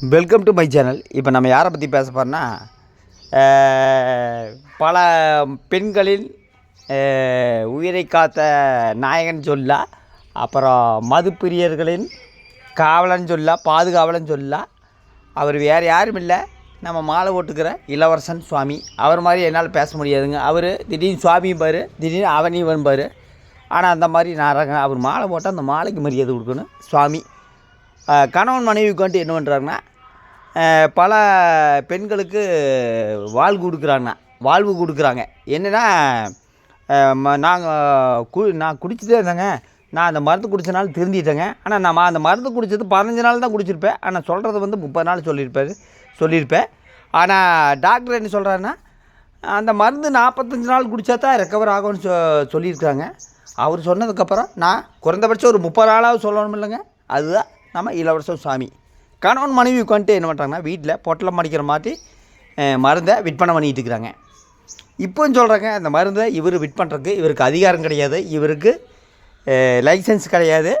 Welcome to my channel இப்போ நம்ம யாரை பற்றி பேச போகிறோன்னா பல பெண்களின் உயிரை காத்த நாயகன் சொல்லா அப்புறம் மது பிரியர்களின் காவலன் சொல்லா பாதுகாவலன் சொல்லா. அவர் வேறு யாரும் இல்லை. நம்ம மாலை ஓட்டுக்கிற இளவரசன் சுவாமி. அவர் மாதிரி என்னால் பேச முடியாதுங்க. அவர் திடீர்னு சுவாமியும் பாரு திடீர்னு அவனிவன் பாரு. ஆனால் அந்த மாதிரி நான் அவர் மாலை போட்டால் அந்த மாலைக்கு மரியாதை கொடுக்கணும் சுவாமி. கணவன் மனைவிக்கு வந்துட்டு என்ன பண்ணுறாங்கன்னா பல பெண்களுக்கு வாழ்வு கொடுக்குறாங்கண்ணா வாழ்வு கொடுக்குறாங்க. என்னென்னா நாங்கள் கு நான் குடிச்சிட்டே இருந்தேங்க. நான் அந்த மருந்து குடித்தனால நாள் திருந்திட்டேங்க. ஆனால் நான் அந்த மருந்து குடிச்சது பதினஞ்சு நாள் தான் குடிச்சிருப்பேன். ஆனால் சொல்கிறது வந்து முப்பது நாள் சொல்லியிருப்பாரு சொல்லியிருப்பேன். ஆனால் டாக்டர் என்ன சொல்கிறாருன்னா அந்த மருந்து நாற்பத்தஞ்சு நாள் குடித்தா தான் ரெக்கவர் ஆகும்னு சொ சொல்லியிருக்காங்க. அவர் சொன்னதுக்கப்புறம் நான் குறைந்தபட்சம் ஒரு முப்பது நாளாவது சொல்லணும் இல்லைங்க அதுதான் நம்ம இளவரசன் சுவாமி. கணவன் மனைவி உட்காந்துட்டு என்ன பண்ணுறாங்கன்னா வீட்டில் பொட்டலம் அடிக்கிற மாதிரி மருந்தை விற்பனை பண்ணிகிட்டு இருக்கிறாங்க. இப்போவும் சொல்கிறாங்க அந்த மருந்தை இவர் விட் பண்ணுறதுக்கு இவருக்கு அதிகாரம் கிடையாது இவருக்கு லைசன்ஸ் கிடையாது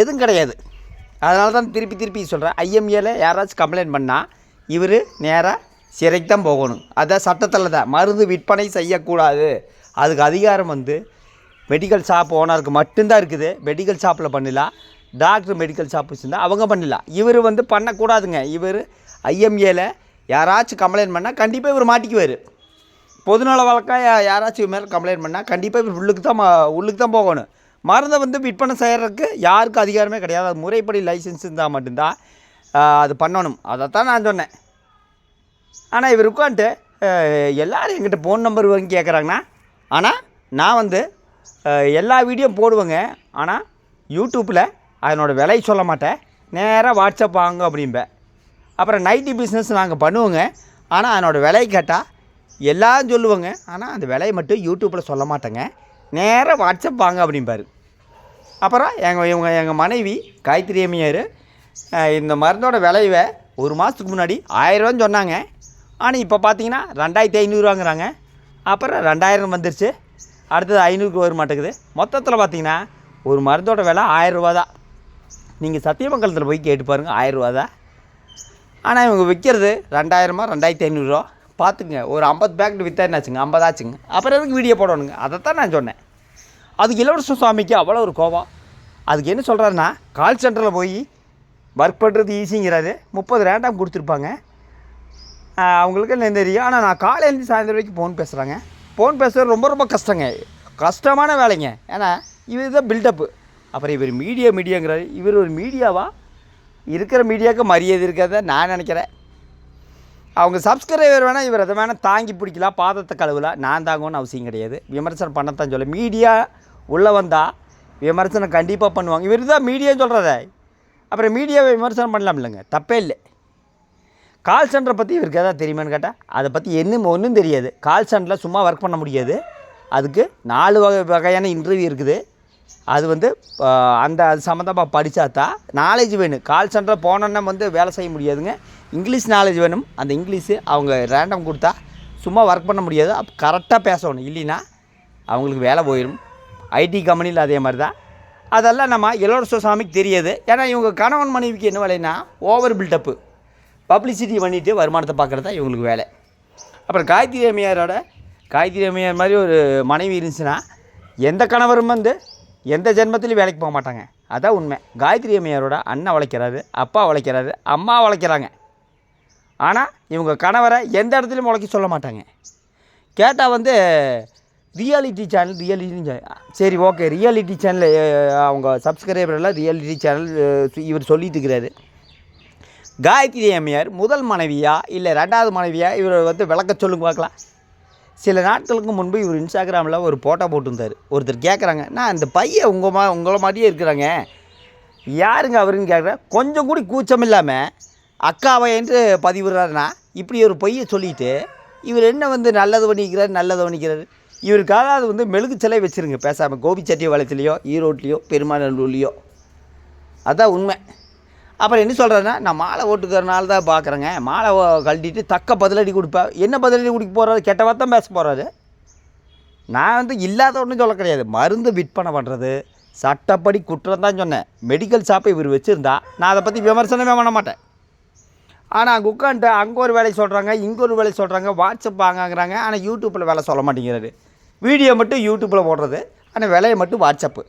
எதுவும் கிடையாது. அதனால தான் திருப்பி திருப்பி சொல்கிறேன் ஐஎம்ஏல யாராச்சும் கம்ப்ளைண்ட் பண்ணால் இவர் நேராக சிறைக்கு தான் போகணும். அதான் சட்டத்தில் தான் மருந்து விற்பனை செய்யக்கூடாது. அதுக்கு அதிகாரம் வந்து மெடிக்கல் ஷாப் ஓனருக்கு மட்டும்தான் இருக்குது. மெடிக்கல் ஷாப்பில் பண்ணலாம் டாக்டர் மெடிக்கல் ஷாப் வச்சுருந்தா அவங்க பண்ணலாம் இவர் வந்து பண்ணக்கூடாதுங்க. இவர் ஐஎம்ஏல யாராச்சும் கம்ப்ளைண்ட் பண்ணால் கண்டிப்பாக இவர் மாட்டிக்குவார். பொதுநல வழக்காக யா- யாராச்சும் இவர் மேலே கம்ப்ளைண்ட் பண்ணால் கண்டிப்பாக இவர் உள்ளுக்கு தான் உள்ளுக்கு தான் போகணும். மருந்தை வந்து விற்பனை செய்கிறதுக்கு யாருக்கும் அதிகாரமே கிடையாது. அது முறைப்படி லைசன்ஸ் இருந்தால் மட்டும்தான் அது பண்ணணும். அதைத்தான் நான் சொன்னேன். ஆனால் இவர் உட்காந்துட்டு எல்லோரும் எங்கிட்ட ஃபோன் நம்பர் வாங்கி கேட்குறாங்கண்ணா ஆனால் நான் வந்து எல்லா வீடியோ போடுவேங்க. ஆனால் யூடியூப்பில் அதனோட விலை சொல்ல மாட்டேன். நேராக வாட்ஸ்அப் வாங்க அப்படிம்பேன் அப்புறம் நைட்டி பிஸ்னஸ் நாங்கள் பண்ணுவோங்க. ஆனால் அதனோட விலை கேட்டால் எல்லாம் சொல்லுவோங்க. ஆனால் அந்த விலையை மட்டும் யூடியூப்பில் சொல்ல மாட்டேங்க. நேராக வாட்ஸ்அப் வாங்க அப்படிம்பார். அப்புறம் எங்கள் இவங்க எங்கள் மனைவி காயத்ரி அம்மையார் இந்த மருந்தோட விலையை ஒரு மாதத்துக்கு முன்னாடி ஆயிரரூவான்னு சொன்னாங்க. ஆனால் இப்போ பார்த்தீங்கன்னா ரெண்டாயிரத்தி ஐநூறுவாங்கிறாங்க அப்புறம் ரெண்டாயிரம் வந்துருச்சு. அடுத்தது ஐநூறுக்கு வர மாட்டேங்குது. மொத்தத்தில் பார்த்தீங்கன்னா ஒரு மருந்தோட விலை ஆயிரரூபா தான். நீங்கள் சத்தியமங்கலத்தில் போய் கேட்டு பாருங்கள் ஆயிரரூவா தான். ஆனால் இவங்க விற்கிறது ரெண்டாயிரமா ரெண்டாயிரத்தி ஐநூறுரூவா பார்த்துங்க ஒரு ஐம்பது பேக்கெட் விற்றா என்னாச்சுங்க? ஐம்பதாச்சுங்க அப்புறம் எதுக்கு வீடியோ போடணுங்க? அதைத்தான் நான் சொன்னேன். அதுக்கு இளவரச சுவாமிக்கு அவ்வளோ ஒரு கோபம். அதுக்கு என்ன சொல்கிறாருன்னா கால் சென்டரில் போய் ஒர்க் பண்ணுறது ஈஸிங்கிறாரு முப்பது ரேண்டாம் கொடுத்துருப்பாங்க. அவங்களுக்கு என்ன தெரியும்? ஆனால் நான் காலையிலேருந்து சாயந்தரம் வரைக்கும் ஃபோன் பேசுகிறாங்க ஃபோன் பேசுகிறது ரொம்ப ரொம்ப கஷ்டங்க. கஷ்டமான வேலைங்க. ஏன்னா இதுதான் பில்டப்பு அப்புறம் இவர் மீடியா மீடியாங்கிறாரு இவர் ஒரு மீடியாவா இருக்கிற மீடியாவுக்கு மரியாதை இருக்கிறத நான் நினைக்கிறேன். அவங்க சப்ஸ்கிரைபர் வேணால் இவர் அதை வேணால் தாங்கி பிடிக்கலாம். பாதத்தை கழுவலாம் நான் தாங்கணும்னு அவசியம் கிடையாது. விமர்சனம் பண்ணத்தான் சொல்ல. மீடியா உள்ளே வந்தால் விமர்சனம் கண்டிப்பாக பண்ணுவாங்க. இவர் தான் மீடியான்னு சொல்கிறத அப்புறம் மீடியாவை விமர்சனம் பண்ணலாம் இல்லைங்க. தப்பே இல்லை. கால் சென்டரை பற்றி இவருக்கு எதாவது தெரியுமான்னு கேட்டால் அதை பற்றி என்ன ஒன்றும் தெரியாது. கால் சென்டரில் சும்மா ஒர்க் பண்ண முடியாது. அதுக்கு நாலு வகை வகையான இன்டர்வியூ இருக்குது. அது வந்து அந்த அது சம்மந்தமாக படித்தா தான் நாலேஜ் வேணும். கால் சென்டரில் போனோன்னா வந்து வேலை செய்ய முடியாதுங்க. இங்கிலீஷ் நாலேஜ் வேணும். அந்த இங்கிலீஷு அவங்க ரேண்டம் கொடுத்தா சும்மா ஒர்க் பண்ண முடியாது. அப்போ கரெக்டாக பேசணும். இல்லைன்னா அவங்களுக்கு வேலை போயிடும் ஐடி கம்பெனியில் அதே மாதிரி தான் அதெல்லாம் நம்ம இளவரச சாமிக்கு தெரியாது. ஏன்னா இவங்க கணவன் மனைவிக்கு என்ன வேலைன்னா ஓவர் பில்டப்பு பப்ளிசிட்டி பண்ணிவிட்டு வருமானத்தை பார்க்குறது தான் இவங்களுக்கு வேலை. அப்புறம் காயத்ரி அம்மையாரோட காயத்ரி அம்மையார் மாதிரி ஒரு மனைவி இருந்துச்சுன்னா எந்த கணவரும் வந்து எந்த ஜென்மத்திலையும் வேலைக்கு போக மாட்டாங்க. அதான் உண்மை. காயத்ரி அம்மையாரோட அண்ணன் உழைக்கிறாரு அப்பா உழைக்கிறாரு அம்மா உழைக்கிறாங்க. ஆனால் இவங்க கணவரை எந்த இடத்துலையும் உழைக்க சொல்ல மாட்டாங்க. கேட்டால் வந்து ரியாலிட்டி சேனல் ரியாலிட்டி சரி ஓகே ரியாலிட்டி சேனல் அவங்க சப்ஸ்கிரைபர் எல்லாம் ரியாலிட்டி சேனல் இவர் சொல்லிட்டு இருக்கிறாரு. காயத்ரி அம்மையார் முதல் மனைவியா இல்லை ரெண்டாவது மனைவியா இவர் வந்து விளக்க சொல்லுங்க பார்க்கலாம். சில நாட்களுக்கு முன்பு இவர் இன்ஸ்டாகிராமில் ஒரு ஃபோட்டோ போட்டிருந்தார். ஒருத்தர் கேட்குறாங்க நான் இந்த பையன் உங்கள் மா உங்களை மாதிரியே இருக்கிறாங்க. யாருங்க அவருன்னு கேட்குறேன் கொஞ்சம் கூட கூச்சம் இல்லாமல் அக்காவை என்று பதிவிடுறாருன்னா இப்படி ஒரு பொய்யை சொல்லிட்டு இவர் என்ன வந்து நல்லது பண்ணிக்கிறார் நல்லது பண்ணிக்கிறார்? இவருக்காக அது வந்து மெழுகு சிலை வச்சுருங்க பேசாமல் கோபிச்செட்டிபாளையத்துலேயோ ஈரோட்லேயோ பெருமாநல்லூர்லேயோ. அதான் உண்மை. அப்புறம் என்ன சொல்கிறேன்னா நான் மாலை ஓட்டுக்கிறனால தான் பார்க்குறேங்க மாலை கழட்டிட்டு தக்க பதிலடி கொடுப்பேன் என்ன பதிலடி கொடுக்க போகிறாரு கெட்டவா தான் பேச போகிறாரு நான் வந்து இல்லாத ஒன்றும் சொல்ல கிடையாது. மருந்து விற்பனை பண்ணுறது சட்டப்படி குற்றம் தான் சொன்னேன். மெடிக்கல் ஷாப்பை இவர் வச்சுருந்தா நான் அதை பற்றி விமர்சனமே பண்ண மாட்டேன். ஆனால் அங்கே உட்காந்துட்டு அங்கே ஒரு வேலை சொல்கிறாங்க இங்கே ஒரு வேலை சொல்கிறாங்க வாட்ஸ்அப் வாங்காங்கிறாங்க ஆனால் யூடியூப்பில் வேலை சொல்ல மாட்டேங்கிறாரு. வீடியோ மட்டும் யூடியூப்பில் போடுறது. ஆனால் விலையை மட்டும் வாட்ஸ்அப்பு.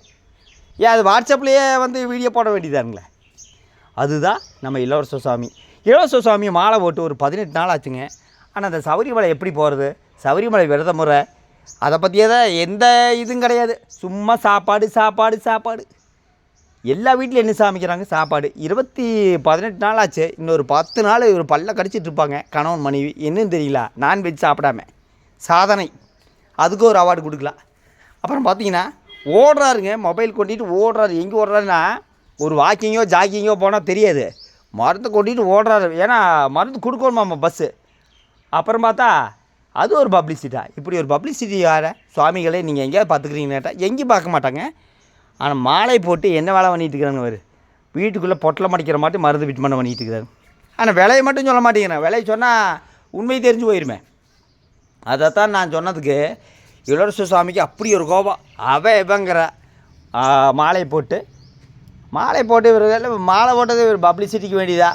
ஏன் அது வாட்ஸ்அப்லேயே வந்து வீடியோ போட வேண்டியதானுங்களே. அதுதான் நம்ம இளவரச சுவாமி. இளவரச சுவாமி மாலை போட்டு ஒரு பதினெட்டு நாள் ஆச்சுங்க. ஆனால் அந்த சபரிமலை எப்படி போகிறது சபரிமலை விரத முறை. அதை பற்றியே தான் எந்த இதுவும் கிடையாது. சும்மா சாப்பாடு சாப்பாடு சாப்பாடு. எல்லா வீட்லையும் என்ன சமைக்கிறாங்க? சாப்பாடு. இருபத்தி பதினெட்டு நாள் ஆச்சு. இன்னொரு பத்து நாள் ஒரு பல்ல கடிச்சிட்டு இருப்பாங்க. கணவன் மனைவி. என்னன்னு தெரியல. நான்வெஜ் சாப்பிடாம. சாதனை. அதுக்கு ஒரு அவார்டு கொடுக்கலாம். அப்புறம் பார்த்தீங்கன்னா ஓடுறாருங்க. மொபைல் கொண்டிட்டு ஓடுறாரு. எங்கே ஓடுறாருன்னா ஒரு வாக்கிங்கோ ஜாக்கிங்கோ போனால் தெரியாது. மருந்து கொண்டிட்டு ஓடுறாரு. ஏன்னா மருந்து கொடுக்கணுமாம்மா பஸ்ஸு அப்புறம் பார்த்தா அது ஒரு பப்ளிசிட்டா இப்படி ஒரு பப்ளிசிட்டி யார சுவாமிகளே நீங்கள் எங்கேயாவது பார்த்துக்கிறீங்கன்னு எங்கேயும் பார்க்க மாட்டாங்க. ஆனால் மாலை போட்டு என்ன வேலை பண்ணிட்டு இருக்கிறாங்க அவர் வீட்டுக்குள்ளே பொட்டலை மடிக்கிற மாட்டு மருந்து விட்மனை பண்ணிட்டு இருக்கிறாரு. ஆனால் விலையை மட்டும் சொல்ல மாட்டேங்கிறேன் விலையை சொன்னால் உண்மை தெரிஞ்சு போயிருமே. தான் நான் சொன்னதுக்கு இளவரச சுவாமிக்கு அப்படி ஒரு கோபம். அவ இவங்கிற மாலை போட்டு மாலை போட்டு இவர் மாலை போட்டது இவர் பப்ளிசிட்டிக்கு வேண்டியதா?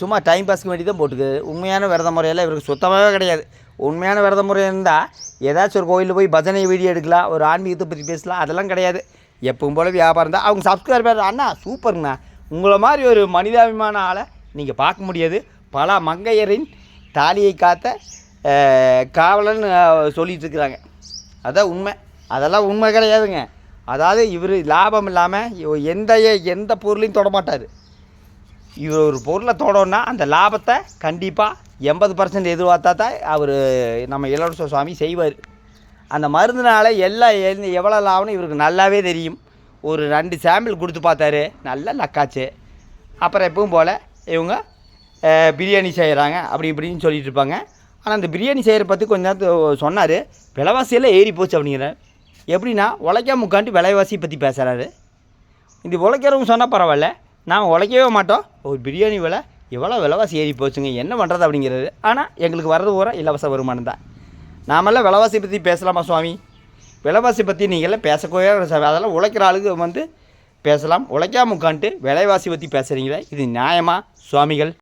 சும்மா டைம் பாஸ்க்கு வேண்டி தான் போட்டுக்குது. உண்மையான விரத முறையெல்லாம் இவருக்கு சுத்தமாகவே கிடையாது. உண்மையான விரத முறை இருந்தால் ஏதாச்சும் ஒரு கோயிலில் போய் பஜனை வீடியோ எடுக்கலாம் ஒரு ஆன்மீகத்தை பற்றி பேசலாம் அதெல்லாம் கிடையாது. எப்பவும் போல் வியாபாரம் தான். அவங்க சப்ஸ்கிரைபர் அண்ணா சூப்பருங்கண்ணா உங்களை மாதிரி ஒரு மனிதாபிமான ஆளை நீங்கள் பார்க்க முடியாது. பல மங்கையரின் தாலியை காத்த காவலன்னு காவலன் அஹ், அதான் உண்மை. அதெல்லாம் உண்மை கிடையாதுங்க. அதாவது இவர் லாபம் இல்லாமல் எந்த எந்த பொருளையும் தொட மாட்டார் இவர் ஒரு பொருளை தொடோன்னா அந்த லாபத்தை கண்டிப்பாக எண்பது பர்சன்ட் எதிர்பார்த்தா தான் அவர் நம்ம இளவரச சுவாமி செய்வார். அந்த மருந்துனால் எல்லாம் எவ்வளோ லாபம்னு இவருக்கு நல்லாவே தெரியும். ஒரு ரெண்டு சாம்பிள் கொடுத்து பார்த்தாரு. நல்லா லக்காச்சு. அப்புறம் எப்பவும் போல் இவங்க பிரியாணி செய்கிறாங்க அப்படி இப்படின்னு சொல்லிட்டு இருப்பாங்க. ஆனால் அந்த பிரியாணி செய்கிற பற்றி கொஞ்ச நேரத்து சொன்னார். விலைவாசியெல்லாம் ஏறி போச்சு அப்படிங்கிறார். எப்படின்னா உழைக்காம உட்காந்து விலைவாசியை பற்றி பேசுகிறாரு இந்த உழைக்கிறவங்க சொன்னால் பரவாயில்ல. நாங்கள் உழைக்கவே மாட்டோம். ஒரு பிரியாணி விலை எவ்வளோ விலைவாசி ஏறி போச்சுங்க என்ன பண்ணுறது அப்படிங்கிறது ஆனால் எங்களுக்கு வர்றது பூரா இலவச வருமானம் தான். நாமெல்லாம் விலைவாசி பற்றி பேசலாமா சுவாமி? விலைவாசி பற்றி நீங்கள்லாம் பேசக்கூடவே அதெல்லாம் உழைக்கிற ஆளுக்கு வந்து பேசலாம். உழைக்காம உட்காந்துட்டு விலைவாசி பற்றி பேசுகிறீங்களே இது நியாயமா சுவாமிகள்?